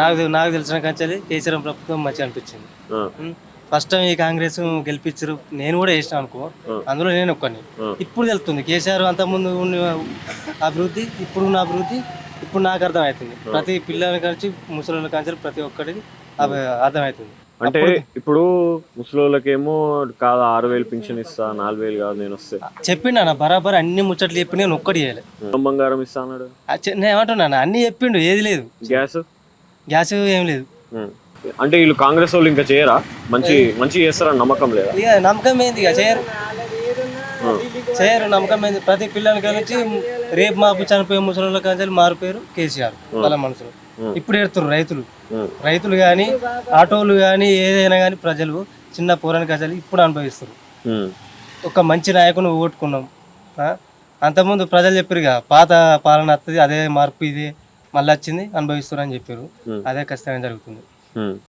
నాకు నాకు తెలిసిన కంచెలి కేసీఆర్ ప్రభుత్వం మంచిగా అనిపించింది. ఫస్ట్ టైం ఈ కాంగ్రెస్ గెలిపించారు నేను కూడా వేసిన అనుకో అందులో నేను ఒక్కని. ఇప్పుడు తెలుస్తుంది కేసీఆర్ అంత ముందు ఉన్న అభివృద్ధి ఇప్పుడు ఉన్న అభివృద్ధి ఇప్పుడు నాకు అర్థమవుతుంది ప్రతి పిల్లల కలిసి ముసలి కంచెలు ప్రతి ఒక్కరికి అవి అర్థమవుతుంది అంటే ఇప్పుడు ముసలోళ్ళకేమో కాదు ఆరు వేలు పింఛన్ ఇస్తా నాలుగు వేలు కాదు నేను వస్తే. చెప్పిండు అన్న బరాబర్ అన్ని ముచ్చట్లు చెప్పి నేను ఒక్కటి చేయలే. బంగారం ఇస్తా అన్నాడు. నేను ఏమంటున్నాను అన్ని చెప్పిండు ఏది లేదు. గ్యాస్? గ్యాస్ ఏం లేదు. అంటే వీళ్ళు కాంగ్రెస్ వాళ్ళు ఇంకా చేయరా? మంచి మంచి చేస్తారని నమ్మకం లేదా? ఇక నమ్మకం ఏంది ఇక చేయరు. చేయరు నమ్మకం ఏంది. ప్రతి పిల్లలకి కలిసి రేపు మాపు చనిపోయే ముసలి కంచెలు మారిపోయారు కేసీఆర్ వాళ్ళ మనసులో ఇప్పుడు ఎడుతున్నారు రైతులు. రైతులు కానీ ఆటోలు కానీ ఏదైనా కానీ ప్రజలు చిన్న పూరాని ప్రజలు ఇప్పుడు అనుభవిస్తారు. ఒక మంచి నాయకుని ఓట్టుకున్నాం? అంతకుముందు ప్రజలు చెప్పారుగా పాత పాలన వస్తుంది అదే మార్పు ఇదే. మళ్ళీ వచ్చింది అనుభవిస్తారు అని చెప్పారు. అదే ఖచ్చితంగా జరుగుతుంది.